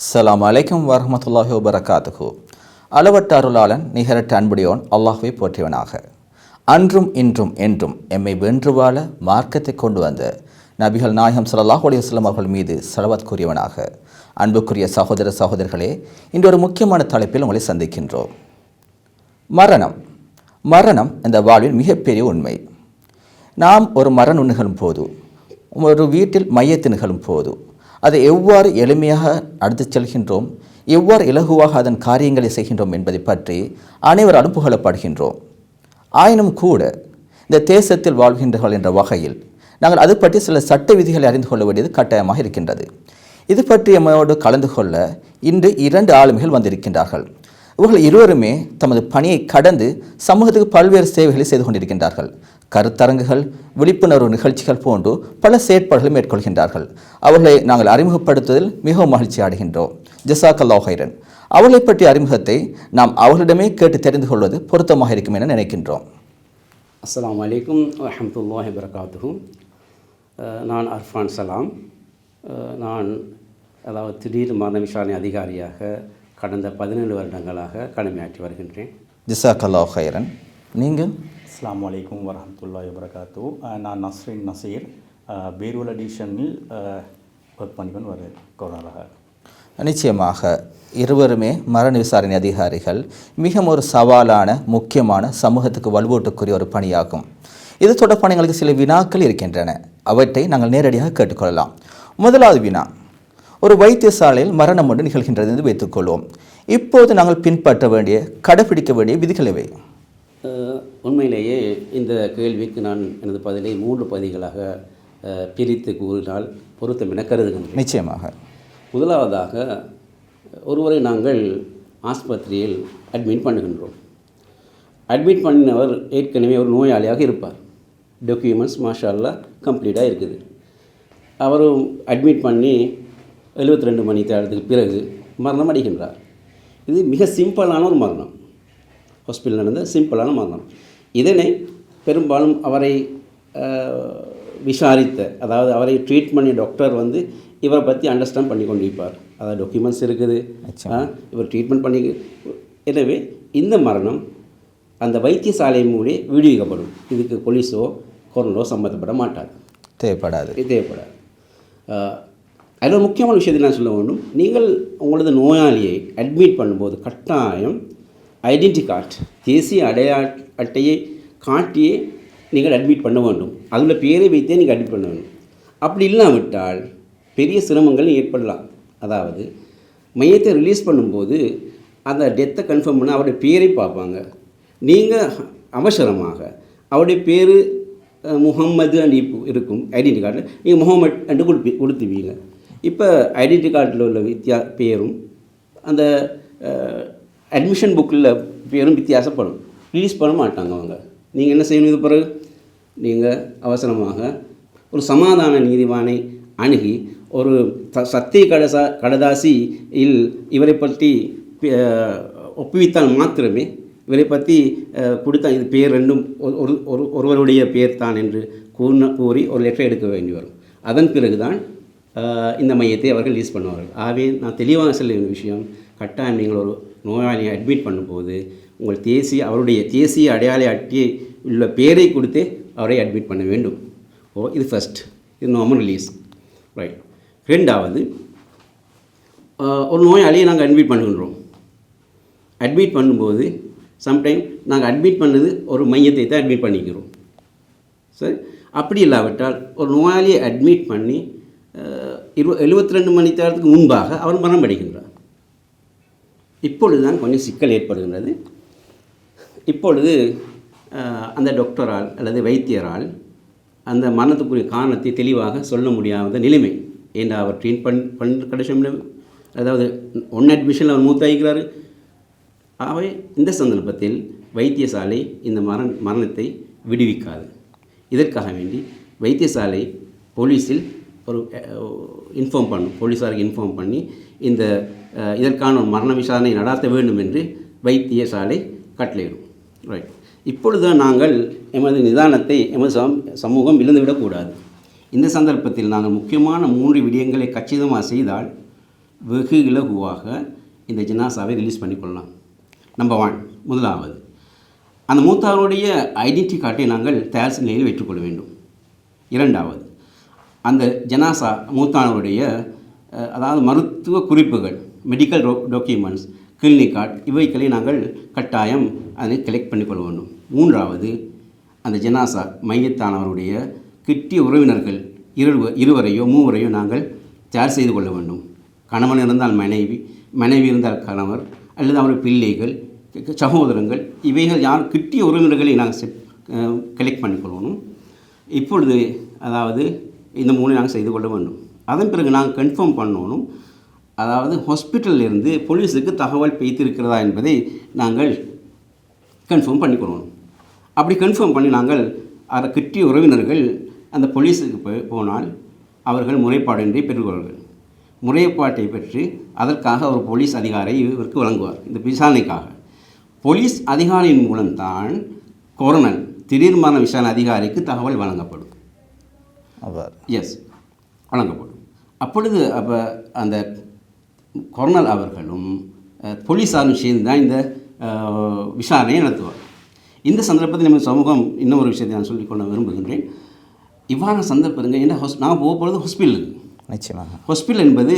அஸ்லாம் அலைக்கும் வரமத்துல்லாஹி வபரகாத்துகு அளவட்ட அருளாளன் நிகரட்ட அன்புடையோன் அல்லாஹுவை போற்றியவனாக. அன்றும் இன்றும் என்றும் எம்மை வென்று வாழ மார்க்கத்தை கொண்டு வந்த நபிகள் நாயகம் சல்லாஹ் அலைஹி அவர்கள் மீது செலவத் கூறியவனாக. அன்புக்குரிய சகோதர சகோதரர்களே இன்று ஒரு முக்கியமான தலைப்பில் உங்களை சந்திக்கின்றோம். மரணம். மரணம் இந்த வாழ்வின் மிகப்பெரிய உண்மை. நாம் ஒரு மரணம் நிகழும் போது ஒரு வீட்டில் மையத்து நிகழும் போது அதை எவ்வாறு எளிமையாக அடுத்துச் செல்கின்றோம் எவ்வாறு இலகுவாக அதன் காரியங்களை செய்கின்றோம் என்பதை பற்றி அனைவராலும் புகழப்படுகின்றோம் ஆயினும் கூட இந்த தேசத்தில் வாழ்கின்றவர்கள் என்ற வகையில் நாங்கள் அது பற்றி சில சட்ட விதிகளை அறிந்து கொள்ள வேண்டியது கட்டாயமாக இருக்கின்றது. இது பற்றி எம்மோடு கலந்து கொள்ள இன்று இரண்டு ஆளுமைகள் வந்திருக்கின்றார்கள். இவர்கள் இருவருமே தமது பணியை கடந்து சமூகத்துக்கு பல்வேறு சேவைகளை செய்து கொண்டிருக்கின்றார்கள். கருத்தரங்குகள் விழிப்புணர்வு நிகழ்ச்சிகள் போன்று பல செயற்பாடுகளை மேற்கொள்கின்றார்கள். அவர்களை நாங்கள் அறிமுகப்படுத்துவதில் மிகவும் மகிழ்ச்சி அடைகின்றோம். ஜசாக் அல்லாஹ் ஹைரன் அவர்களை பற்றிய அறிமுகத்தை நாம் அவர்களிடமே கேட்டு தெரிந்து கொள்வது பொருத்தமாக இருக்கும் என நினைக்கின்றோம். அஸ்ஸலாமு அலைக்கும் வரஹ்மத்துல்லாஹி வரகாத்துஹு நான் அர்ஃபான் சலாம். நான் அதாவது திடீர் மரண விசாரணை அதிகாரியாக கடந்த பதினேழு வருடங்களாக கடமையாற்றி வருகின்றேன். ஜசாக் அல்லாஹ் ஹைரன் நீங்கள்? அஸ்லாம் அலைக்கும் வரமத்துல்லா வபரகாத்து நான் நஸ்ரின் நசீர் பீர்வல் அடிஷனில் ஒர்க் பண்ணிக்கொண்டு வர நிச்சயமாக இருவருமே மரண விசாரணை அதிகாரிகள் மிக ஒரு சவாலான முக்கியமான சமூகத்துக்கு வலுவூட்டக்கூடிய ஒரு பணியாகும். இது தொடர்பான எங்களுக்கு சில வினாக்கள் இருக்கின்றன. அவற்றை நாங்கள் நேரடியாக கேட்டுக்கொள்ளலாம். முதலாவது வினா. ஒரு வைத்தியசாலையில் மரணம் ஒன்று நிகழ்கின்றது என்று வைத்துக்கொள்வோம். இப்போது நாங்கள் பின்பற்ற வேண்டிய கடைபிடிக்க வேண்டிய விதிகள் இவை உண்மையிலேயே இந்த கேள்விக்கு நான் எனது பதிலை மூன்று பகுதிகளாக பிரித்து கூறினால் பொருத்தம் என கருதுகின்றேன். நிச்சயமாக. முதலாவதாக ஒருவரை நாங்கள் ஆஸ்பத்திரியில் அட்மிட் பண்ணுகின்றோம். அட்மிட் பண்ணினவர் ஏற்கனவே ஒரு நோயாளியாக இருப்பார். டாக்குமெண்ட்ஸ் மாஷால்லா கம்ப்ளீட்டாக இருக்குது. அவரும் அட்மிட் பண்ணி 72 ரெண்டு மணி நேரத்துக்கு பிறகு மரணம் அடைகின்றார். இது மிக சிம்பிளான ஒரு மரணம். ஹாஸ்பிட்டல் நடந்த சிம்பிளான மரணம். இதனை பெரும்பாலும் அவரை விசாரித்த அதாவது அவரை ட்ரீட் பண்ணிய டாக்டர் வந்து இவரை பற்றி அண்டர்ஸ்டாண்ட் பண்ணி கொண்டிருப்பார். அதாவது டாக்குமெண்ட்ஸ் இருக்குது இவர் ட்ரீட்மெண்ட் பண்ணி எனவே இந்த மரணம் அந்த வைத்தியசாலை மூலே விடுவிக்கப்படும். இதுக்கு போலீஸோ கொரோனோ சம்மந்தப்பட மாட்டாது. தேவைப்படாது. தேவைப்படாது. அதில் முக்கியமான விஷயத்தை நான் சொல்ல வேண்டும். நீங்கள் உங்களது நோயாளியை அட்மிட் பண்ணும்போது கட்டாயம் ஐடென்டி கார்டு தேசிய அடையா அட்டையை காட்டியே நீங்கள் அட்மிட் பண்ண வேண்டும். அதில் பேரை வைத்தே நீங்கள் அட்மிட் பண்ண வேண்டும். அப்படி இல்லாவிட்டால் பெரிய சிரமங்கள் ஏற்படலாம். அதாவது மையத்தை ரிலீஸ் பண்ணும்போது அந்த டெத்தை கன்ஃபார்ம் பண்ண அவருடைய பேரை பார்ப்பாங்க. நீங்கள் அவசரமாக அவருடைய பேர் முகம்மது அண்ட் இப்போ இருக்கும். ஐடென்டி கார்டில் நீங்கள் முகமது அண்டு கொடுப்பி கொடுத்துவீங்க. இப்போ ஐடென்டி கார்டில் உள்ள வித்தியா பேரும் அந்த அட்மிஷன் புக்கில் பேரும் வித்தியாசப்படும். ரிலீஸ் பண்ண மாட்டாங்க அவங்க. நீங்கள் என்ன செய்யணும் இது பிறகு? நீங்கள் அவசரமாக ஒரு சமாதான நீதிவானை அணுகி ஒரு சத்திய கடசா கடதாசி இல் இவரை பற்றி ஒப்புவித்தால் மாத்திரமே இவரை பற்றி அஹ், கொடுத்த இது பேர் ரெண்டும் ஒரு ஒரு ஒரு ஒருவருடைய பேர் தான் என்று கூறின கூறி ஒரு லெட்டர் எடுக்க வேண்டி வரும். அதன் பிறகுதான் இந்த மையத்தை அவர்கள் யூஸ் பண்ணுவார்கள். ஆகவே நான் தெளிவாக சொல்ல வேண்டிய விஷயம் கட்டாயம் நீங்கள் ஒரு நோயாளியை அட்மிட் பண்ணும்போது உங்கள் தேசிய அவருடைய தேசிய அடையாள அட்டியை உள்ள பேரை கொடுத்தே அவரை அட்மிட் பண்ண வேண்டும். ஓ இது ஃபஸ்ட் இது நார்மல் ரிலீஸ் ரைட் ரெண்டாவது ஒரு நோயாளியை நாங்கள் அட்மிட் பண்ணுகின்றோம். அட்மிட் பண்ணும்போது சம்டைம் நாங்கள் அட்மிட் பண்ணது ஒரு மையத்தை தான் அட்மிட் பண்ணிக்கிறோம். சரி? அப்படி இல்லாவிட்டால் ஒரு நோயாளியை அட்மிட் பண்ணி இரு எழுபத்தி ரெண்டு மணி நேரத்துக்கு முன்பாக அவர் மரணம் அடைகின்றார் இப்பொழுது தான் கொஞ்சம் சிக்கல் ஏற்படுகின்றது. இப்பொழுது அந்த டாக்டரால் அல்லது வைத்தியரால் அந்த மரணத்துக்குரிய காரணத்தை தெளிவாக சொல்ல முடியாத நிலைமை. ஏன்னா அவர் ட்ரீட் பண் பண் கடைசியில் அதாவது ஒன் அட்மிஷனில் அவர் மூத்தாயிக்கிறாரு ஆகவே இந்த சந்தர்ப்பத்தில் வைத்தியசாலை இந்த மரண மரணத்தை விடுவிக்காது. இதற்காக வேண்டி வைத்தியசாலை போலீஸில் ஒரு இன்ஃபார்ம் பண்ணும் போலீஸாருக்கு இன்ஃபார்ம் பண்ணி இந்த இதற்கான ஒரு மரண விசாரணை நடாத்த வேண்டும் என்று வைத்தியசாலை கட்டளையிடும். ரைட் இப்பொழுது நாங்கள் எமது நிதானத்தை எமது சம் சமூகம் இழந்துவிடக்கூடாது. இந்த சந்தர்ப்பத்தில் நாங்கள் முக்கியமான மூன்று விடயங்களை கச்சிதமாக செய்தால் வெகு இலகுவாக இந்த ஜினாசாவை ரிலீஸ் பண்ணிக்கொள்ளலாம். நம்பர் ஒன் முதலாவது அந்த மூத்தாருடைய ஐடென்டி கார்டை நாங்கள் தயார் நிலையில் வைத்துக்கொள்ள வேண்டும். இரண்டாவது அந்த ஜனாசா மூத்தானவருடைய அதாவது மருத்துவ குறிப்புகள் மெடிக்கல் டோ டாக்குமெண்ட்ஸ் கிளினிக் கார்டு இவைகளை நாங்கள் கட்டாயம் அதை கலெக்ட் பண்ணிக்கொள்ள வேண்டும். மூன்றாவது அந்த ஜனாசா மையத்தானவருடைய கிட்டிய உறவினர்கள் இரு இருவரையோ மூவரையோ நாங்கள் தயார் செய்து கொள்ள வேண்டும். கணவன் இருந்தால் மனைவி மனைவி இருந்தால் கணவர் அல்லது அவருடைய பிள்ளைகள் சகோதரங்கள் இவைகள் யார் கிட்டிய உறவினர்களை நாங்கள் கலெக்ட் பண்ணிக்கொள்ளணும் இப்பொழுது அதாவது இந்த மூணு நாங்கள் செய்து கொள்ள வேண்டும். அதன் பிறகு நாங்கள் கன்ஃபார்ம் பண்ணணும். அதாவது ஹாஸ்பிட்டலிலிருந்து போலீஸுக்கு தகவல் பெய்திருக்கிறதா என்பதை நாங்கள் கன்ஃபார்ம் பண்ணிக்கொள்ளணும் அப்படி கன்ஃபார்ம் பண்ணி நாங்கள் அதை கிட்டிய உறவினர்கள் அந்த போலீஸுக்கு போய் போனால் அவர்கள் முறைப்பாடின்றி பெற்றுக்கொள்வார்கள். முறைப்பாட்டை பெற்று அதற்காக ஒரு போலீஸ் அதிகாரி இவருக்கு வழங்குவார். இந்த விசாரணைக்காக. போலீஸ் அதிகாரியின் மூலம்தான் கொரோனல் திடீர் மரண விசாரணை அதிகாரிக்கு தகவல் வழங்கப்படும். அவர். எஸ் வழங்கப்படும். அப்பொழுது அப்போ அந்த கொர்னல் அவர்களும் போலீஸாரும் சேர்ந்து தான் இந்த விசாரணையை நடத்துவார். இந்த சந்தர்ப்பத்தில் நம்ம சமூகம் இன்னும் ஒரு விஷயத்தை நான் சொல்லிக்கொள்ள விரும்புகின்றேன். இவ்வாறான சந்தர்ப்பங்க என்ன ஹாஸ் நான் போக போகிறது ஹாஸ்பிட்டலுக்கு நிச்சயமாக. ஹாஸ்பிட்டல் என்பது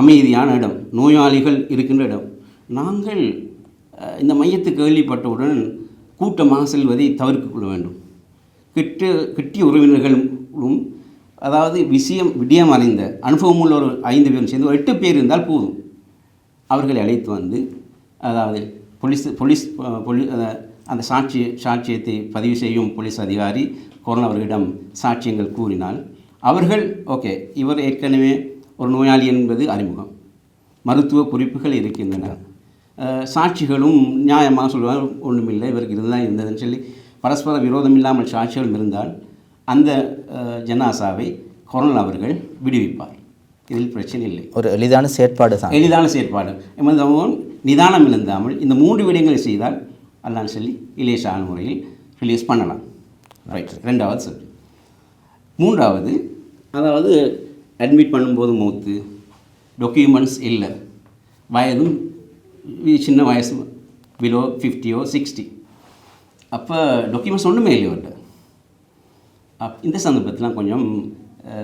அமைதியான இடம் நோயாளிகள் இருக்கின்ற இடம். நாங்கள் இந்த மையத்தை கேள்விப்பட்டவுடன் கூட்டமாக செல்வதை தவிர்க்க கொள்ள வேண்டும். கிட்ட கிட்டிய உறவினர்களும் அதாவது விஷயம் விடியம் அறிந்த அனுபவம் உள்ள ஒரு ஐந்து பேரும் சேர்ந்து ஒரு எட்டு பேர் இருந்தால் போதும். அவர்களை அழைத்து வந்து அதாவது போலீஸ் போலீஸ் அஹ், போலீ அந்த சாட்சி சாட்சியத்தை பதிவு செய்யும் போலீஸ் அதிகாரி கொரோனா அவர்களிடம் சாட்சியங்கள் கூறினால் அவர்கள் ஓகே இவர் ஏற்கனவே ஒரு நோயாளி என்பது அறிமுகம். மருத்துவ குறிப்புகள் இருக்கின்றன. சாட்சிகளும் நியாயமாக சொல்வாங்க ஒன்றுமில்லை இவருக்கு இதுதான் இருந்ததுன்னு சொல்லி பரஸ்பர விரோதம் இல்லாமல் சாட்சிகளும் இருந்தால் அந்த ஜனாசாவை கொரோனா அவர்கள் விடுவிப்பார் இதில் பிரச்சனை இல்லை. ஒரு எளிதான செயற்பாடு தான். எளிதான செயற்பாடு. நிதானம் இழந்தாமல் இந்த மூன்று விடயங்களை செய்தால் அல்லான்னு சொல்லி இலேசான முறையில் ரிலீஸ் பண்ணலாம். ரைட் ரெண்டாவது சொல்லி மூன்றாவது அதாவது அட்மிட் பண்ணும்போது மௌத்து டாக்குமெண்ட்ஸ் இல்லை. வயதும் சின்ன வயசு பிலோ ஃபிஃப்டியோ சிக்ஸ்டி அப்போ டாக்குமெண்ட்ஸ் ஒன்றுமே இல்லை அப் இந்த சந்தர்ப்பத்தில் கொஞ்சம்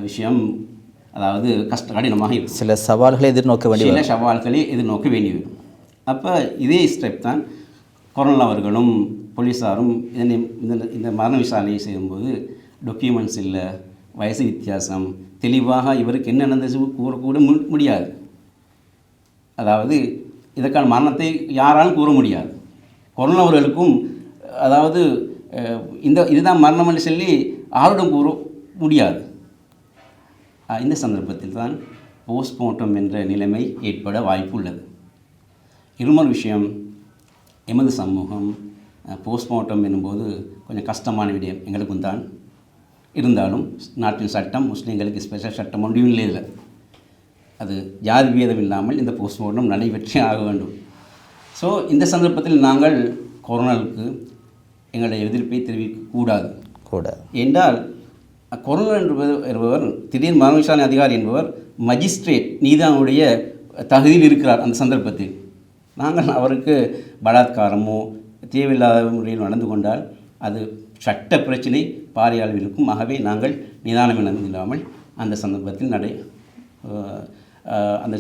விஷயம் அதாவது கஷ்ட கடினமாக இருக்கும். சில சவால்களை எதிர்நோக்க வேண்டிய சில சவால்களை எதிர்நோக்க வேண்டி வரும். அப்போ இதே ஸ்டெப் தான் கொரோனா அவர்களும் போலீஸாரும் இதனை இந்த இந்த மரண விசாரணையை செய்யும்போது டாக்குமெண்ட்ஸ் இல்லை வயசு வித்தியாசம் தெளிவாக இவருக்கு என்ன நடந்தது கூறக்கூட மு- முடியாது. அதாவது இதற்கான மரணத்தை யாராலும் கூற முடியாது. கொரோனா அவர்களுக்கும் அதாவது இந்த இதுதான் மரணம் என்று சொல்லி யாரிடம் முடியாது. இந்த சந்தர்ப்பத்தில் தான் போஸ்ட்மார்ட்டம் என்ற நிலைமை ஏற்பட வாய்ப்பு உள்ளது இருமல் விஷயம் எமது சமூகம் போஸ்ட்மார்ட்டம் என்னும்போது கொஞ்சம் கஷ்டமான விடயம் எங்களுக்கும் தான் இருந்தாலும் நாட்டின் சட்டம் முஸ்லீம்களுக்கு ஸ்பெஷல் சட்டம் ஒன்றும் இல்லை அது ஜாதி பேதம் இல்லாமல் இந்த போஸ்ட்மார்ட்டம் நடைபெற்றே ஆக வேண்டும். ஸோ இந்த சந்தர்ப்பத்தில் நாங்கள் கொரோனாவுக்கு எங்களுடைய எதிர்ப்பை தெரிவிக்கக்கூடாது கூட. என்றால் கொரோனா என்பவர் என்பவர் திடீர் மரணவிசாரணை அதிகாரி என்பவர் மஜிஸ்ட்ரேட் நீதானுடைய தகுதியில் இருக்கிறார் அந்த சந்தர்ப்பத்தில். நாங்கள் அவருக்கு பலாத்காரமோ தேவையில்லாத முறையில் நடந்து கொண்டால் அது சட்ட பிரச்சினை பாரிய அளவில் இருக்கும். ஆகவே நாங்கள் நிதானம் இல்லாமல் அந்த சந்தர்ப்பத்தில் நடை அந்த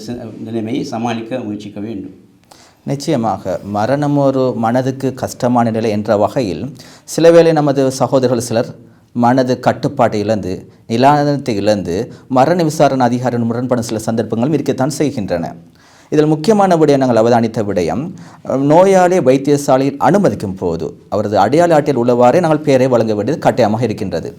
நிலைமையை சமாளிக்க முயற்சிக்க வேண்டும். நிச்சயமாக மரணம் ஒரு மனதுக்கு கஷ்டமான நிலை என்ற வகையில் சிலவேளை நமது சகோதரர்கள் சிலர் மனது கட்டுப்பாட்டை இழந்து நிலானத்தை இழந்து மரண விசாரணை அதிகாரியின் முரண்படும் சில சந்தர்ப்பங்களும் இருக்கத்தான் செய்கின்றன. இதில் முக்கியமான விடயம் நாங்கள் அவதானித்த விடயம் நோயாளி வைத்தியசாலையில் அனுமதிக்கும் போது அவரது அடையாள ஆட்டில் உள்ளவாறே நாங்கள் பெயரை வழங்க வேண்டியது கட்டாயமாக இருக்கின்றது.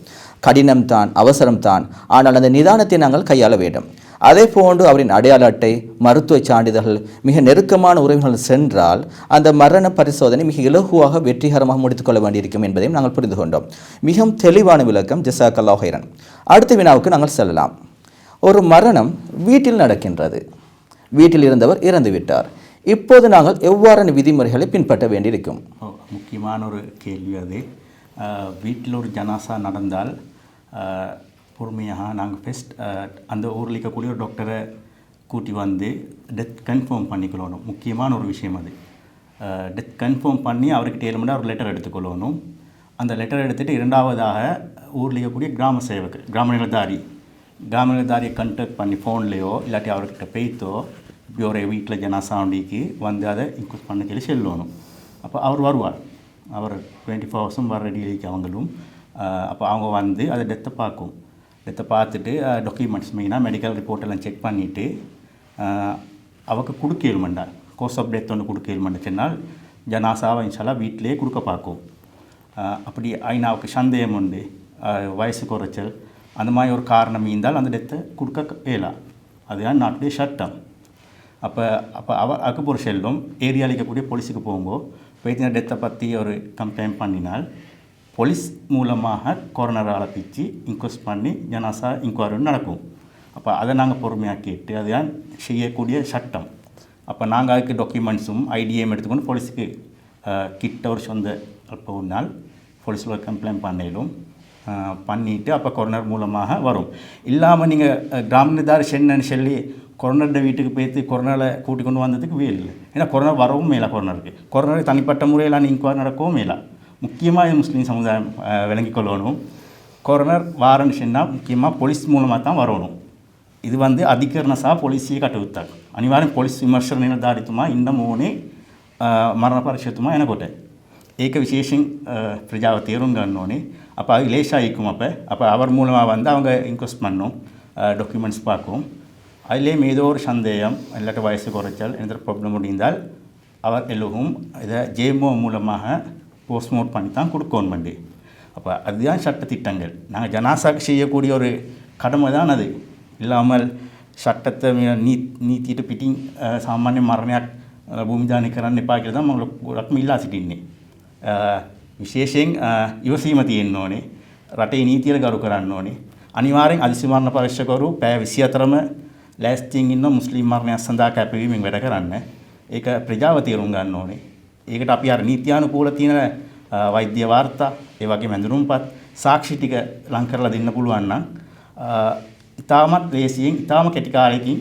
கடினம்தான் அவசரம்தான் ஆனால் அந்த நிதானத்தை நாங்கள் கையாள வேண்டும். அதே போன்று அவரின் அடையாள அட்டை மருத்துவ சான்றிதழ்கள் மிக நெருக்கமான உறவுகள் சென்றால் அந்த மரண பரிசோதனை மிக இலகுவாக வெற்றிகரமாக முடித்துக்கொள்ள வேண்டியிருக்கும் என்பதையும் நாங்கள் புரிந்து கொண்டோம். மிகவும் தெளிவான விளக்கம் ஜிசாக் அல்லாஹைரன் அடுத்த வினாவுக்கு நாங்கள் செல்லலாம். ஒரு மரணம் வீட்டில் நடக்கின்றது. வீட்டில் இருந்தவர் இறந்துவிட்டார் இப்போது நாங்கள் எவ்வாறான விதிமுறைகளை பின்பற்ற வேண்டியிருக்கும்? முக்கியமான ஒரு கேள்வி அது. வீட்டில் ஒரு ஜனாசா நடந்தால் பொறுமையாக நாங்கள் ஃபஸ்ட் அந்த ஊரில் இருக்கக்கூடிய ஒரு டாக்டரை கூட்டி வந்து டெத் கன்ஃபார்ம் பண்ணிக்கொள்ளணும். முக்கியமான ஒரு விஷயம் அது. டெத் கன்ஃபார்ம் பண்ணி அவருக்கு ஏழு ஒரு லெட்டர் எடுத்துக்கொள்ளணும். அந்த லெட்டர் எடுத்துகிட்டு இரண்டாவதாக ஊரில் இருக்கக்கூடிய கிராம சேவகர் கிராம நிலதாரி கிராம நிலதாரியை கண்டக்ட் பண்ணி ஃபோன்லேயோ இல்லாட்டி அவர்கிட்ட பெய்த்தோ இப்படி ஒரு வீட்டில் ஜனாசாண்டிக்கு வந்து அதை இன்க்ளூஸ் பண்ண சொல்லி செல்லணும். அப்போ அவர் வருவார். அவர் டுவெண்ட்டி ஃபோர் ஹவர்ஸும் வர ரெடி அவங்களும் அப்போ அவங்க வந்து அதை டெத்தை பார்க்கும். டெத்தை பார்த்துட்டு டாக்குமெண்ட்ஸ் மெயினாக மெடிக்கல் ரிப்போர்ட் எல்லாம் செக் பண்ணிவிட்டு அவக்கு கொடுக்க ஏழுமண்டா. கோர்ஸ் ஆஃப் டெத் ஒன்று கொடுக்க ஏழுமண்டா. சொன்னால் ஜனாசாவை இன்ஷாலா வீட்டிலேயே கொடுக்க பார்க்கும். அப்படி ஐநா அவுக்கு சந்தேகம் உண்டு. வயசு குறைச்சல். அந்த மாதிரி ஒரு காரணம் இருந்தால் அந்த டெத்தை கொடுக்க இயலா. அதுதான் நாட்டுடைய சட்டம். அப்போ அப்போ அவ அக்கு ஒரு செல்லும் ஏரியாவில் இருக்கக்கூடிய போலீஸுக்கு போகும்போது போயிட்டு டெத்தை பற்றி ஒரு கம்ப்ளைண்ட் பண்ணினால் போலீஸ் மூலமாக கொரோனரை அழைப்பிச்சு இன்கொஸ்ட் பண்ணி ஜனாசா இன்கொயரி நடக்கும். அப்போ அதை நாங்கள் பொறுமையாக கேட்டு அதுதான் செய்யக்கூடிய சட்டம். அப்போ நாங்கள் அதுக்கு டாக்குமெண்ட்ஸும் ஐடிஎம் எடுத்துக்கொண்டு போலீஸுக்கு கிட்ட ஒரு சொந்த அப்போ ஒரு நாள் போலீஸில் ஒரு கம்ப்ளைண்ட் பண்ணிடும் பண்ணிவிட்டு அப்போ கொரோனர் மூலமாக வரும். இல்லாமல் நீங்கள் கிராமதார் சென்னு சொல்லி கொரோனர்ட வீட்டுக்கு போய்த்து கொரோனாவில் கூட்டி கொண்டு வந்ததுக்கு வீல் இல்லை. ஏன்னா கொரோனா வரவும் மேலா கொரோனருக்கு கொரோனாவுக்கு தனிப்பட்ட முறையில் இன்கொயர் நடக்கவும் மேலே. முக்கியமாக முஸ்லீம் சமுதாயம் ஆஹ், விளங்கிக் கொள்ளணும் கொரோனர் வாரன்னு சொன்னால் முக்கியமாக போலீஸ் மூலமாக தான் வரணும் ಇದು ಒಂದು ಅಧಿಕರಣ ಸಹ ಪೊಲೀಸಿಗೆ ಕಟ್ಟುತ್ತಾರೆ ಅನಿವಾರ್ಯ ಪೊಲೀಸ್ ವಿಮರ್ಶನ ನಿರ್ಧಾರಿತುಮ ಇನ್ನ ಮೂನೆ ಮರಣ ಪರಿಷತ್ತುಮ ಎನಗೊಟ್ಟೆ ಏಕ ವಿಶೇಷ ಪ್ರಜಾವ தேருங்கன்னோனே அப்போ அது லேசாக இருக்கும் அப்போ அப்போ அவர் மூலமாக வந்து அவங்க இன்கொஸ்ட் பண்ணும் டாக்குமெண்ட்ஸ் பார்க்கும் அதுலேயும் ஏதோ ஒரு சந்தேகம் இல்லாட்ட வயசு குறைச்சல் எந்த ப்ராப்ளம் முடிந்தால் அவர் எல்லோரும் இதை ஜேமோ மூலமாக போஸ்ட்மார்ட் பண்ணி தான் கொடுக்கணும் வண்டி அப்போ அதுதான் சட்டத்திட்டங்கள் நாங்கள் ஜனாசாக்கு செய்யக்கூடிய ஒரு கடமை தான் அது ඉල්ලාමල් ෂට්ටත නීතියට පිටින් සාමාන්‍ය මරණයක් භූමිධානය කරන්න එපා කියල ම ගොඩක්ම ඉල්ලා සිටින්නේ. විශේෂයෙන් ඉවසීම තියෙන්න්න ඕනේ රටේ නීතියට ගරු කරන්න ඕනේ. අනිවාරෙන් අදිසිමරණ පරිශ්ෂකරු පෑ විසි අතරම ලෑස්තිං ඉන්න මුස්ලිම් මරණයක් සඳහා කැපවීමෙන් වැඩ කරන්න. ඒක ප්‍රජාව තේරුම් ගන්න ඕනේ. ඒකට අපි අර නීතියානුකූල තියෙන වෛද්‍ය වාර්තා ඒ වගේ මැඳුරුම්පත් සාක්ෂි ටික ලං කරලා දෙන්න පුළුවන් නම් ඉතාමත් ලේසියෙන් ඉතාම කෙටි කාලයකින්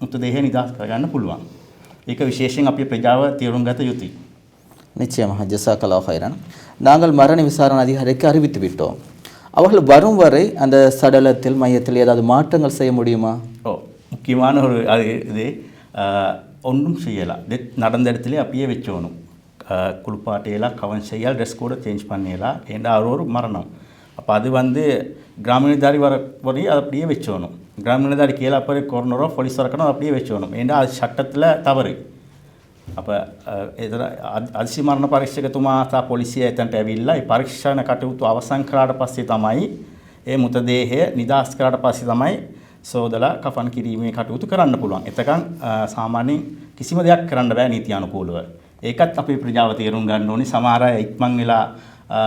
මෘතදේහය නිදහස් කරගන්න පුළුවන්. ඒක විශේෂයෙන් අපි ප්‍රජාව තේරුම් ගත යුතුයි. நிச்சயமாக ஜசாக்கலா ஹைரன் நாங்கள் மரண விசாரணை அதிகாரிக்கு அறிவித்து விட்டோம் அவர்கள் வரும் வரை அந்த சடலத்தில் மையத்தில் ஏதாவது மாற்றங்கள் செய்ய முடியுமா ஓ முக்கியமான ஒரு அது இது ஆஹ், ஒன்றும் செய்யலாம் டெத் நடந்த இடத்துல அப்படியே வச்சோணும் ஆஹ், குளிப்பாட்டையெல்லாம் கவன் செய்யலாம் ட்ரெஸ் கூட சேஞ்ச் பண்ணிடலாம் ஏன்னா அது ஒரு மரணம் அப்போ அது வந்து கிராமீணதாரி வர வரை அதை அப்படியே வச்சோணும் கிராமீணதாரி கீழே அப்போ கொரோனரோ போலீஸ் வரக்கணும் அதை அப்படியே வச்சோணும் ஏன்னா அது சட்டத்தில் தவறு අප එදර අදිසිමරණ පරීක්ෂකතුමා තා පොලිසිය ඇතැන්ට ඇවිල්ලා ඒ පරීක්ෂණ කටයුතු අවසන් කරාට පස්සේ තමයි ඒ මුතදේහය නිදහස් කරාට පස්සේ තමයි සෝදලා කෆන් කිරීමේ කටයුතු කරන්න පුළුවන්. එතකන් අ, සාමාන්‍යයෙන් කිසිම දෙයක් කරන්න බෑ නීති අනුකූලව. ඒකත් අපේ ප්‍රජාව තේරුම් ගන්න ඕනේ. සමහර අය ඉක්මන් වෙලා අ,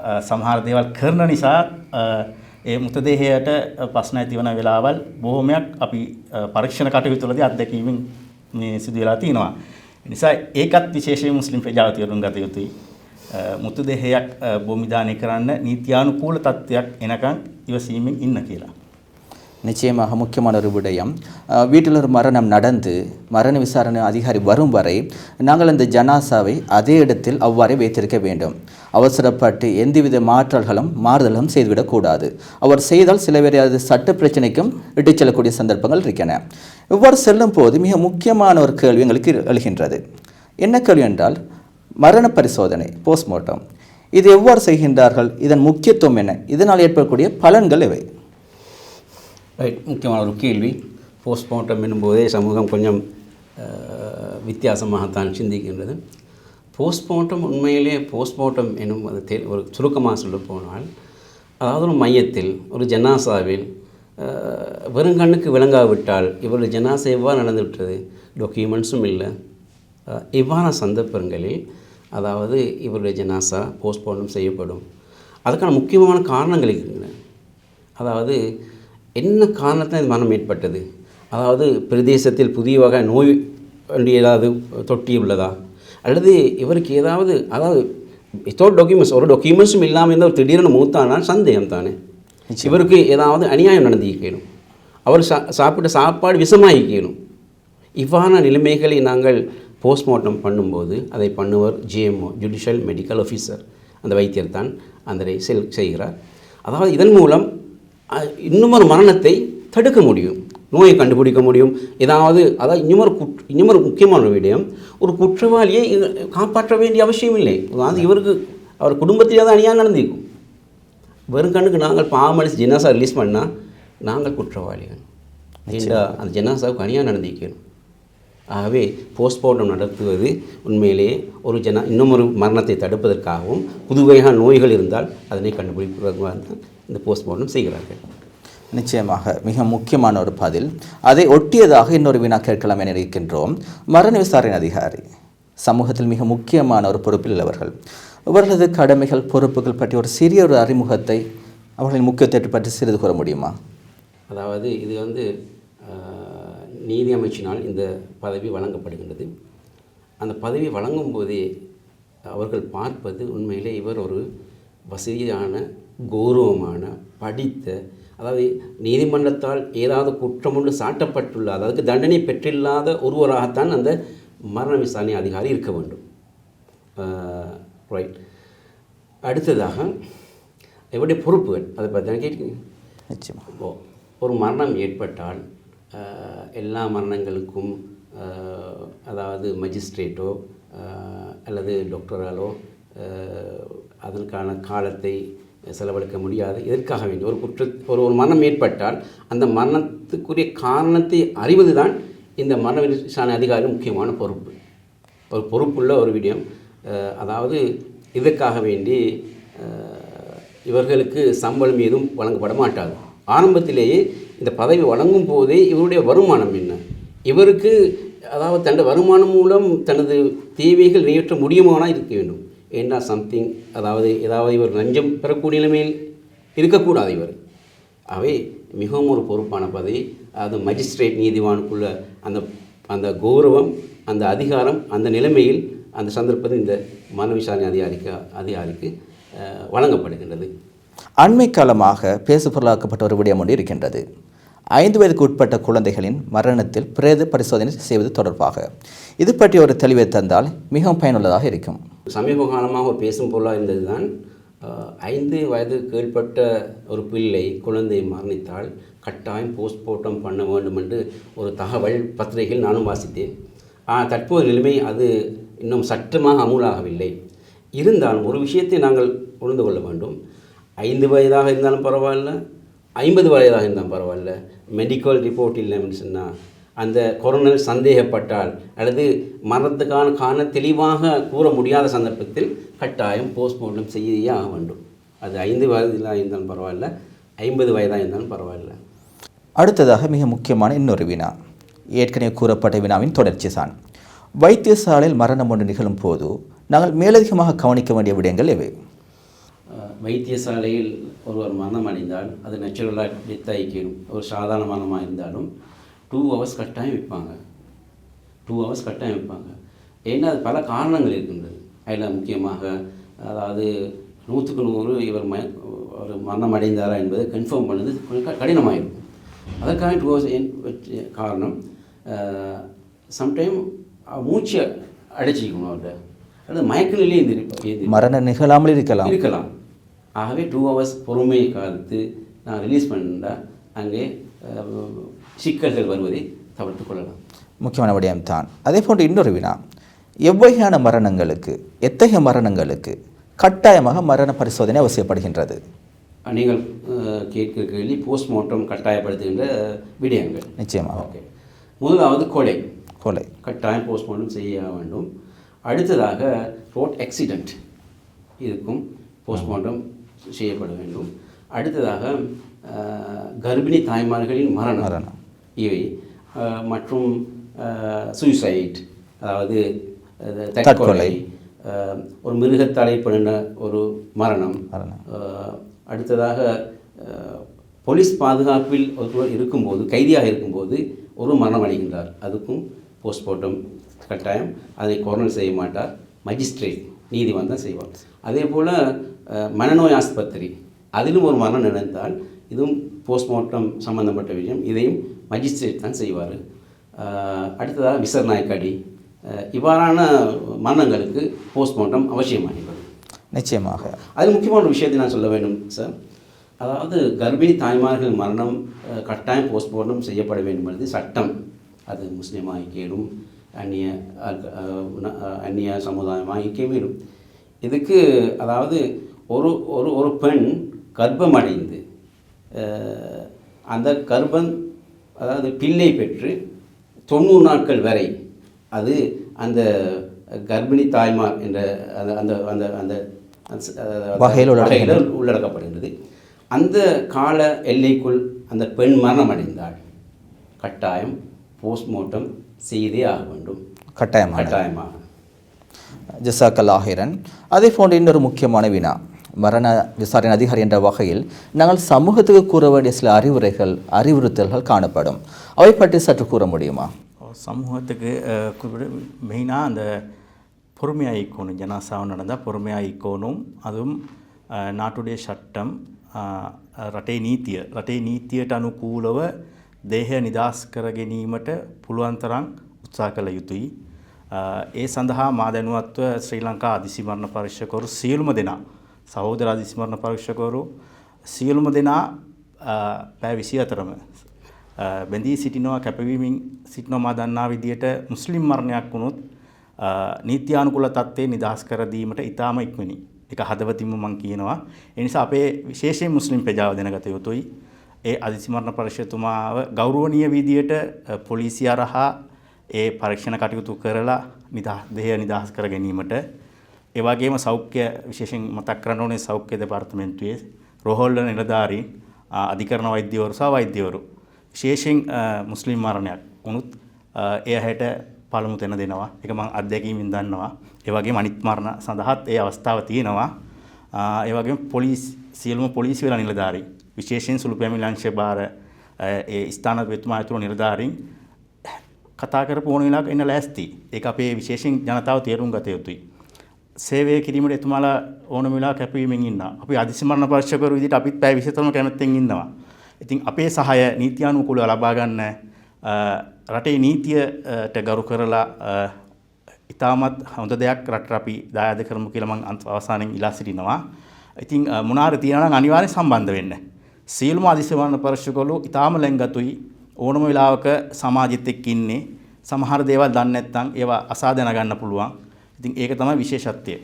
අ, සමහර දේවල් කරන නිසා අ, ඒ මුතදේහයට ප්‍රශ්න ඇති වන වෙලාවල් බොහොමයක් අපි අ, පරීක්ෂණ කටයුතුවලදී අත්දැකීමෙන් මේ සිදු වෙලා තියෙනවා. නිසා ඒකත් විශේෂයෙන් මුස්ලිම් ප්‍රජාව තේරුම් ගත යුතුයි. අ, මුතු දෙහයක් අ, භූමිදානය කරන්න නීත්‍යානුකූල තත්ත්වයක් එනකන් ඉවසීමෙන් ඉන්න කියලා. நிச்சயமாக முக்கியமான ஒரு விடயம். வீட்டில் ஒரு மரணம் நடந்து மரண விசாரணை அதிகாரி வரும் வரை நாங்கள் அந்த ஜனாசாவை அதே இடத்தில் அவ்வாறே வைத்திருக்க வேண்டும். அவசரப்பட்டு எந்தவித மாற்றல்களும் மாறுதலும் செய்துவிடக்கூடாது அவர் செய்தால் சில பேர் அது சட்ட பிரச்சனைக்கும் இட்டுச் செல்லக்கூடிய சந்தர்ப்பங்கள் இருக்கின்றன. இவ்வாறு செல்லும் போது மிக முக்கியமான ஒரு கேள்வி எங்களுக்கு எழுகின்றது. என்ன கேள்வி என்றால் மரண பரிசோதனை போஸ்ட்மார்ட்டம் இது எவ்வாறு செய்கின்றார்கள் இதன் முக்கியத்துவம் என்ன? இதனால் ஏற்படக்கூடிய பலன்கள் இவை ரைட் முக்கியமான ஒரு கேள்வி. போஸ்ட்மார்ட்டம் என்னும்போதே சமூகம் கொஞ்சம் வித்தியாசமாகத்தான் சிந்திக்கின்றது. போஸ்ட்மார்ட்டம் உண்மையிலே போஸ்ட்மார்ட்டம் என்னும் அது தெ ஒரு சுருக்கமாக சொல்ல போனால் அதாவது ஒரு மையத்தில் ஒரு ஜனாசாவில் வெறுங்கண்ணுக்கு விளங்காவிட்டால் இவருடைய ஜனாசா எவ்வாறு நடந்துவிட்டது? டாக்குமெண்ட்ஸும் இல்லை. அஹ், இவ்வாறான சந்தர்ப்பங்களில் அதாவது இவருடைய ஜனாசா போஸ்ட்மார்ட்டம் செய்யப்படும். அதுக்கான முக்கியமான காரணங்கள் இருக்கின்றன. அதாவது என்ன காரணத்தில் இந்த மரணம் ஏற்பட்டது? அதாவது பிரதேசத்தில் புதிய வகை நோய் ஏதாவது தொட்டி உள்ளதா? அல்லது இவருக்கு ஏதாவது அதாவது வித்தவுட் டாக்குமெண்ட்ஸ் ஒரு டாக்குமெண்ட்ஸும் இல்லாமல் இருந்தால் ஒரு திடீரென மூத்தானால் சந்தேகம் தானே இவருக்கு ஏதாவது அநியாயம் நடந்திருக்கணும் அவர் சா சாப்பிட்ட சாப்பாடு விஷமாகிக்கணும் இவ்வாறான நிலைமைகளை நாங்கள் போஸ்ட்மார்ட்டம் பண்ணும்போது அதை பண்ணுவர் ஜிஎம்ஓ ஜுடிஷியல் மெடிக்கல் ஆஃபீஸர் அந்த வைத்தியர் தான் அந்த செல் செய்கிறார். அதாவது இதன் மூலம் அஹ், இன்னும் ஒரு மரணத்தை தடுக்க முடியும். நோயை கண்டுபிடிக்க முடியும். ஏதாவது அதாவது இன்னொரு குட் இன்னொரு முக்கியமான விடயம் ஒரு குற்றவாளியை காப்பாற்ற வேண்டிய அவசியம் இல்லை. அதாவது இவருக்கு அவர் குடும்பத்திலே தான் அணியாக நடந்திருக்கும். வெறும் கண்ணுக்கு நாங்கள் பாமடிச்சு ஜெனாசா ரிலீஸ் பண்ணால் நாங்கள் குற்றவாளிகள். அந்த ஜெனாசாவுக்கு அணியாக நடந்திருக்கணும் ஆகவே போஸ்ட்மார்ட்டம் நடத்துவது உண்மையிலேயே ஒரு ஜன இன்னும் ஒரு மரணத்தை தடுப்பதற்காகவும் புதுவையான நோய்கள் இருந்தால் அதனை கண்டுபிடிப்பதற்காக தான் இந்த போஸ்ட்மார்ட்டம் செய்கிறார்கள். நிச்சயமாக மிக முக்கியமான ஒரு பதில். அதை ஒட்டியதாக இன்னொரு வினா கேட்கலாம் என இருக்கின்றோம் மரண விசாரணை அதிகாரி. சமூகத்தில் மிக முக்கியமான ஒரு பொறுப்பில் உள்ளவர்கள். இவர்களது கடமைகள் பொறுப்புகள் பற்றி ஒரு சிறிய ஒரு அறிமுகத்தை அவர்களின் முக்கியத்துவத்தை பற்றி சிறிது கூற முடியுமா? அதாவது இது வந்து நீதி அமைச்சினால் இந்த பதவி வழங்கப்படுகின்றது. அந்த பதவி வழங்கும் போதே அவர்கள் பார்ப்பது உண்மையிலே இவர் ஒரு வசதியான கௌரவமான படித்த அதாவது நீதிமன்றத்தால் ஏதாவது குற்றம் ஒன்று சாட்டப்பட்டுள்ள அதாவது தண்டனை பெற்றில்லாத ஒருவராகத்தான் அந்த மரண விசாரணை அதிகாரி இருக்க வேண்டும். ரைட் அடுத்ததாக இவருடைய பொறுப்புகள் அதை பற்றி கேட்குறீங்க நிச்சயமாக ஒரு மரணம் ஏற்பட்டால் எல்லா மரணங்களுக்கும் அதாவது மஜிஸ்ட்ரேட்டோ அல்லது டாக்டராலோ அதற்கான காலத்தை செலவழிக்க முடியாது. எதற்காக வேண்டி? ஒரு குற்ற ஒரு ஒரு மரணம் ஏற்பட்டால் அந்த மரணத்துக்குரிய காரணத்தை அறிவது தான் இந்த மரண விசாரணை அதிகாரி முக்கியமான பொறுப்பு. ஒரு பொறுப்புள்ள ஒரு விடயம். அதாவது இதற்காக வேண்டி இவர்களுக்கு சம்பளம் ஏதும் வழங்கப்பட மாட்டாது. ஆரம்பத்திலேயே இந்த பதவி வழங்கும் போதே இவருடைய வருமானம் என்ன? இவருக்கு அதாவது தனது வருமானம் மூலம் தனது தேவைகள் நிறைவேற்ற முடியுமானா இருக்க வேண்டும். ஏன்னா சம்திங் அதாவது ஏதாவது இவர் லஞ்சம் பெறக்கூடிய நிலைமையில் இருக்கக்கூடாது இவர். அவை மிகவும் ஒரு பொறுப்பான பதவி. அது மஜிஸ்ட்ரேட் நீதிவானுக்குள்ள அந்த அந்த கௌரவம் அந்த அதிகாரம் அந்த நிலைமையில் அந்த சந்தர்ப்பத்தில் இந்த மன விசாரணை அதிகாரிக்கு அதிகாரிக்கு வழங்கப்படுகின்றது. அண்மை காலமாக பேசுபொருளாக்கப்பட்ட ஒரு விடயம் ஒன்று இருக்கின்றது. ஐந்து வயதுக்கு உட்பட்ட குழந்தைகளின் மரணத்தில் பிரேத பரிசோதனை செய்வது தொடர்பாக. இது பற்றி ஒரு தெளிவை தந்தால் மிகவும் பயனுள்ளதாக இருக்கும். சமீப காலமாக பேசும் பொருளாக இருந்தது தான் ஐந்து வயது கீழ்ப்பட்ட ஒரு பிள்ளை குழந்தை மரணித்தால் கட்டாயம் போஸ்ட்மார்ட்டம் பண்ண வேண்டும் என்று ஒரு தகவல் பத்திரிகையில் நானும் வாசித்தேன். ஆனால் தற்போது நிலைமை அது இன்னும் சட்டமாக அமுலாகவில்லை. இருந்தாலும் ஒரு விஷயத்தை நாங்கள் உணர்ந்து கொள்ள வேண்டும். ஐந்து வயதாக இருந்தாலும் பரவாயில்ல ஐம்பது வயதாக இருந்தாலும் பரவாயில்ல மெடிக்கல் ரிப்போர்ட் இல்லைன்னு சொன்னால் அந்த கொரோனர் சந்தேகப்பட்டால் அல்லது மரணத்துக்கான காரணம் தெளிவாக கூற முடியாத சந்தர்ப்பத்தில் கட்டாயம் போஸ்ட்மார்ட்டம் செய்யே ஆக வேண்டும். அது ஐந்து வயதில் இருந்தாலும் பரவாயில்ல ஐம்பது வயதாக இருந்தாலும் பரவாயில்ல. அடுத்ததாக மிக முக்கியமான இன்னொரு வினா. ஏற்கனவே கூறப்பட்ட வினாவின் தொடர்ச்சி தான் வைத்தியசாலையில் மரணம் ஒன்று நிகழும் போது நாங்கள் மேலதிகமாக கவனிக்க வேண்டிய விடயங்கள் எவை? வைத்தியசாலையில் ஒருவர் மரணம் அடைந்தால் அது நேச்சுரலாக டெத் ஆகிக்கணும் ஒரு சாதாரண மரணமாக இருந்தாலும் டூ ஹவர்ஸ் கட்டாயம் வைப்பாங்க. டூ ஹவர்ஸ் கட்டாயம் வைப்பாங்க. ஏன்னா அது பல காரணங்கள் இருக்கின்றது. அதில் முக்கியமாக அதாவது நூற்றுக்கு நூறு இவர் ம ஒரு மரணம் அடைந்தாரா என்பதை கன்ஃபார்ம் பண்ணது கொஞ்சம் க- கடினமாயிருக்கும். அதற்காக டூ ஹவர்ஸ் ஏன் காரணம் சம்டைம் மூச்சை அடைச்சிக்கணும் அவர்கிட்ட. அல்லது மயக்க நிலையை மரணம் நிகழாமல் இருக்கலாம். இருக்கலாம். ஆகவே டூ ஹவர்ஸ் பொறுமையை காத்து நான் ரிலீஸ் பண்ணா அங்கே சிக்கல்கள் வருவதை தவிர்த்து கொள்ளலாம். முக்கியமான விடயம் தான். அதே போன்று இன்னொரு வினா. எவ்வகையான மரணங்களுக்கு எத்தகைய மரணங்களுக்கு கட்டாயமாக மரண பரிசோதனை அவசியப்படுகின்றது? நீங்கள் கேட்கிற கேள்வி போஸ்ட்மார்ட்டம் கட்டாயப்படுத்துகின்ற விடயங்கள். நிச்சயமாக. ஓகே. முதலாவது கொலை. கொலை. கட்டாயம் போஸ்ட்மார்ட்டம் செய்ய வேண்டும். அடுத்ததாக ரோட் ஆக்சிடெண்ட் இதுக்கும் போஸ்ட்மார்ட்டம் செய்யப்பட வேண்டும். அடுத்ததாக கர்ப்பிணி தாய்மார்களின் மரணம். மரணம். இவை மற்றும் சூசைட் அதாவது தற்கொலை. ஒரு மிருகத்தாலை பண்ணின ஒரு மரணம். அடுத்ததாக போலீஸ் பாதுகாப்பில் ஒருவர் இருக்கும்போது கைதியாக இருக்கும்போது ஒரு மரணம் அடைகின்றார். அதுக்கும் போஸ்ட்மார்ட்டம் கட்டாயம். அதை கொரோனர் செய்ய மாட்டார். மஜிஸ்ட்ரேட் நீதிமன்றம் செய்வார். அதே போல் மனநோய் ஆஸ்பத்திரி. அதிலும் ஒரு மரணம் நடந்தால் இதுவும் போஸ்ட்மார்ட்டம் சம்பந்தப்பட்ட விஷயம். இதையும் மஜிஸ்ட்ரேட் தான் செய்வார். அடுத்ததாக விசர்நாயக்கடி இவ்வாறான மரணங்களுக்கு போஸ்ட்மார்ட்டம் அவசியமாகிறது. நிச்சயமாக. அது முக்கியமான ஒரு விஷயத்தை நான் சொல்ல வேண்டும் சார் அதாவது கர்ப்பிணி தாய்மார்கள் மரணம் கட்டாயம் போஸ்ட்மார்ட்டம் செய்யப்பட வேண்டும் என்பது சட்டம். அது முஸ்லீம் ஐக்கியம் அந்நிய அந்நிய சமுதாயம் ஐக்கியம் இதுக்கு அதாவது ஒரு ஒரு ஒரு பெண் கர்ப்பம் அடைந்து அஹ், அந்த கர்ப்பம் அதாவது பிள்ளை பெற்று தொண்ணூறு நாட்கள் வரை அது அந்த கர்ப்பிணி தாய்மார் என்ற அந்த அந்த அந்த அந்த வகையில் உள்ளடக்கப்படுகிறது அந்த கால எல்லைக்குள் அந்த பெண் மரணம் அடைந்தால் கட்டாயம் போஸ்ட்மார்ட்டம் செய்தே ஆக வேண்டும். கட்டாயமாக கட்டாயமாக ஜசாக்கல் ஆஹிரன் அதே போன்ற இன்னொரு முக்கியமான வினா. மரண விசாரணை அதிகாரி என்ற வகையில் நாங்கள் சமூகத்துக்கு கூற வேண்டிய சில அறிவுரைகள் அறிவுறுத்தல்கள் காணப்படும் அவை பற்றி சற்று கூற முடியுமா சமூகத்துக்கு அஹ், குறிப்பிட மெயினாக அந்த பொறுமையாக ஈக்கணும் ஜனாசாவும் நடந்தால் பொறுமையாக ஈக்கணும் அதுவும் අ, නාටුඩේ ෂට්ටම් රටේ නීතිය රටේ නීතියට අනුකූලව දේහය නිදස් කර ගැනීමට පුළුවන්තරං උත්සා කළ යුතුයි. අ, ඒ සඳහා මා දැනුවත්ව ශ්‍රී ලංකා අධිසිමරණ පරික්ෂකවරු සියලුම දෙනා සහෝදර අධිසිමරණ පරික්ෂකවරු සියලුම දෙනා අ, පෑ විසි අතරම බැඳී සිටිනවා කැපවීමින් සිටිනවා මා දන්නා විදියට මුස්ලිම් මරණයක් වුණොත් අ, නීත්‍යානුකුල තත්ත්වය නිදහස් කර දීමට ඉතාම ඉක්මනි. එක හදවතින්ම මං කියනවා. ඒ නිසා අපේ විශේෂයෙන් මුස්ලිම් ප්‍රජාව දැනගත යුතුයි. ඒ අධිසිමරණ පරිෂතුමාව ගෞරවනීය විදියට අ, පොලිසිය හරහා ඒ පරීක්ෂණ කටයුතු කරලා නිදා දෙය නිදහස් කර ගැනීමට ඒ වගේම සෞඛ්‍ය විශේෂයෙන් මතක් කරන්න ඕනේ සෞඛ්‍ය දෙපාර්තමේන්තුවේ රෝහල්වල නිලධාරීන් අ, අධිකරණ වෛද්‍යවරු සහ වෛද්‍යවරු විශේෂයෙන් අ, මුස්ලිම් මරණයක් වුණුත් අ, එය හැට පළමු තැන දෙනවා. ඒක මම අත්දැකීමෙන් දන්නවා. ඒ වගේම අනිත් මරණ සඳහාත් ඒ අවස්ථාව තියෙනවා. අ, ඒ වගේම පොලිස් සියලුම පොලිසිය වල නිලධාරීන් විශේෂයෙන් සුළු පැමිණි අංශ භාර අ, ඒ ස්ථාන වෙතුමා ඇතුළු නිලධාරීන් කතා කරපු ඕන වෙලාවක එන්න ලෑස්ති. ඒක අපේ විශේෂයෙන් ජනතාව තේරුම් ගත යුතුයි. සේවය කිරීමට එතුමාලා ඕන වෙලා කැපවීමෙන් ඉන්නවා. අපි අධිසමරණ පරික්ෂකවරු විදිහට අපිත් පැය 23ම කැමැත්තෙන් ඉන්නවා. ඉතින් අපේ සහාය නීත්‍යානුකූලව ලබා ගන්න අ, රටේ නීතියට ගරු කරලා අ, ඉතාමත් හොඳ දෙයක් රට අපි දායාද කරමු කියලා මම අන්ත- අවසානයෙන් ඉලා සිටිනවා. ඉතින් අ, මොනාර තියෙනවා නම් අනිවාර්යෙන් සම්බන්ධ වෙන්න. සියලුම අධිසමරණ පරික්ෂකවරු ඉතාම ලැංගතුයි ඕනම වෙලාවක සමාජෙත් එක්ක ඉන්නේ. සමහර දේවල් දන්නේ නැත්නම් ඒවා අසා දැනගන්න පුළුවන්. ඉතින් ඒක තමයි විශේෂත්වය.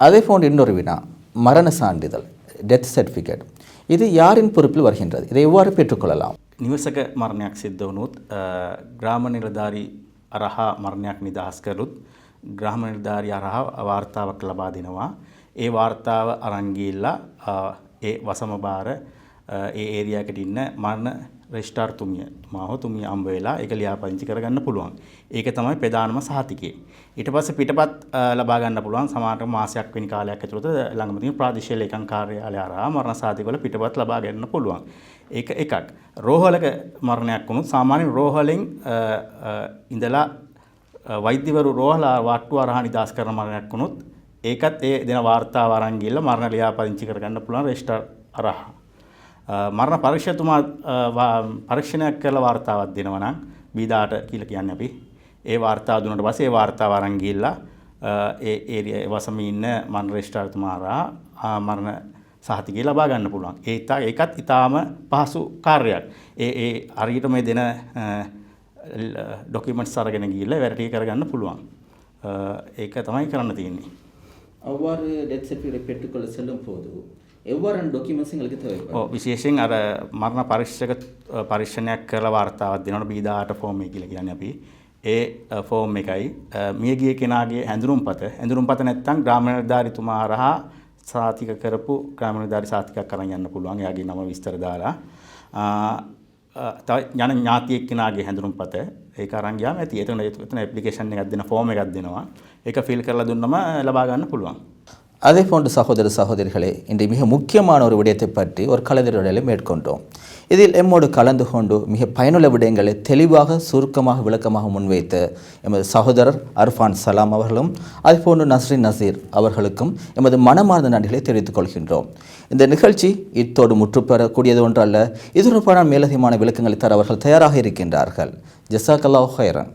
அதே போன்று இன்னொரு வினா மரண சான்றிதழ் டெத் சர்டிஃபிகேட் இது யாரின் பொறுப்பில் வருகின்றது இதை எவ்வாறு பெற்றுக்கொள்ளலாம் නිවසක මරණයක් සිද්ධ වුණොත් අ, ග්‍රාම නිලධාරී අරහා මරණයක් නිදහස් කරුත් ග්‍රාම නිලධාරී අරහා වාර්තාවක් ලබා දෙනවා. ඒ වාර්තාව අරන් ගිහිල්ලා අ, ඒ වසම බාර අ, ඒ ඒරියාවකට ඉන්න මරණ රෙජිස්ට්‍රාර් තුමිය තුමා හෝ තුමිය අම්බ වෙලා ඒක ලියාපදිංචි කරගන්න පුළුවන්. ඒක තමයි ප්‍රධානම සහතිකය. ඊට පස්සේ පිටපත් අ, ලබා ගන්න පුළුවන් සමහරට මාසයක් වෙනි කාලයක් ඇතුළත ළඟම තියෙන ප්‍රාදේශීය ලේකම් කාර්යාලය හරහා මරණ සහතිකවල පිටපත් ලබා ගන්න පුළුවන්. ඒක එකක්. රෝහලක මරණයක් වුණොත් සාමාන්‍යයෙන් රෝහලෙන් අ, අ, ඉඳලා අ, වෛද්‍යවරු රෝහල වට්ටු අරහා නිදහස් කරන මරණයක් වුණොත් ඒකත් ඒ දෙන වාර්තාව අරන් ගිහලා මරණ ලියාපදිංචි කරගන්න පුළුවන් රෙජිස්ටර් අරහා. අ, මරණ පරීක්ෂකතුමා අ, වා- පරීක්ෂණයක් කරලා වාර්තාවක් දෙනවා නම් බීදාට කියලා කියන්නේ අපි. ඒ වාර්තාව දුන්නට පස්සේ ඒ වාර්තාව අරන් ගිහිල්ලා අ, ඒ ඒරියා වසමේ ඉන්න මරණ රෙජිස්ට්‍රාර්තුමා හරහා ආ, මරණ සහතිකය ලබා ගන්න පුළුවන්. ඒ ඉතා ඒකත් ඊටාම පහසු කාර්යයක්. ඒ ඒ හරියට මේ දෙන ඩොකියුමන්ට්ස් අරගෙන ගිහිල්ලා වැඩ ටික කරගන්න පුළුවන්. අ, ඒක තමයි කරන්න තියෙන්නේ. அவ்வாறு டெத் சர்டிஃபிகேட் பெற்றுக்கொள்ள செல்லும் போது எவ்வாறான டாக்குமெண்ட்ஸ் எங்களுக்கு தேவைப்படும் ඔව් විශේෂයෙන් අර මරණ පරීක්ෂක අ, පරීක්ෂණයක් කරලා වාර්තාවක් දෙනවනේ බීදාට ෆෝම් එක කියලා කියන්නේ අපි. ඒ අ, ෆෝම් එකයි අ, මියගිය කෙනාගේ හැඳුනුම්පත හැඳුනුම්පත නැත්නම් ග්‍රාම නිලධාරිතුමා හරහා සාතික කරපු ග්‍රාම නිලධාරි සාතිකයක් අරන් යන්න පුළුවන්. එයාගේ නම විස්තර දාලා. අ, අ, තව යන ඥාතියෙක් කෙනාගේ හැඳුනුම්පත ඒක අරන් ගියාම ඇති. එතන එතන ඇප්ලිකේෂන් එකක් දෙන ෆෝම් එකක් දෙනවා. ඒක ෆිල් කරලා දුන්නම ලබා ගන්න පුළුවන්. அதே போன்று சகோதர சகோதரிகளே இன்று மிக முக்கியமான ஒரு விடயத்தை பற்றி ஒரு கலந்துரையாடலை மேற்கொண்டோம். இதில் எம்மோடு கலந்து கொண்டு மிக பயனுள்ள விடயங்களை தெளிவாக சுருக்கமாக விளக்கமாக முன்வைத்த எமது சகோதரர் அர்ஃபான் சலாம் அவர்களும் அதுபோன்று நஸ்ரின் நசீர் அவர்களுக்கும் எமது மனமார்ந்த நன்றிகளை தெரிவித்துக் கொள்கின்றோம். இந்த நிகழ்ச்சி இத்தோடு முற்றுப்பெறக்கூடியது ஒன்றல்ல இது தொடர்பான மேலதிகமான விளக்கங்களை தர அவர்கள் தயாராக இருக்கின்றார்கள். ஜசாக் அல்லாஹ் ஹைரன்